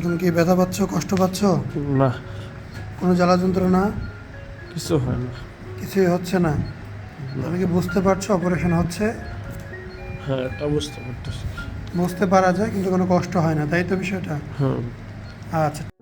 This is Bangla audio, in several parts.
তুমি কি ব্যথা পাচ্ছ কষ্ট পাচ্ছ? না। কোনো জ্বালা যন্ত্রণা? কিছু হয় না। কিছুই হচ্ছে না? তুমি কি বুঝতে পারছ অপারেশন হচ্ছে? হ্যাঁ এটা বুঝতে পারতেছি। বুঝতে পারা যায় কিন্তু কোনো কষ্ট হয় না তাই তো বিষয়টা? হ্যাঁ আচ্ছা।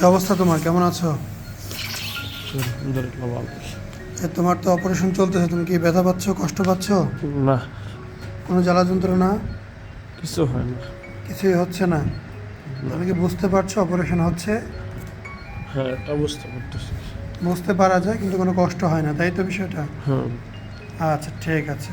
কি অবস্থা তোমার? কেমন আছো? তোমার তো অপারেশন চলতেছে। তুমি কি ব্যথা পাচ্ছ কষ্ট পাচ্ছ? না। কোনো জ্বালা যন্ত্রণা? কিছু হয় না। কিছুই হচ্ছে না? তুমি কি বুঝতে পারছ অপারেশন হচ্ছে? হ্যাঁ বুঝতে পারতেছি। বুঝতে পারা যায় কিন্তু কোনো কষ্ট হয় না তাই তো বিষয়টা? হুম আচ্ছা ঠিক আছে।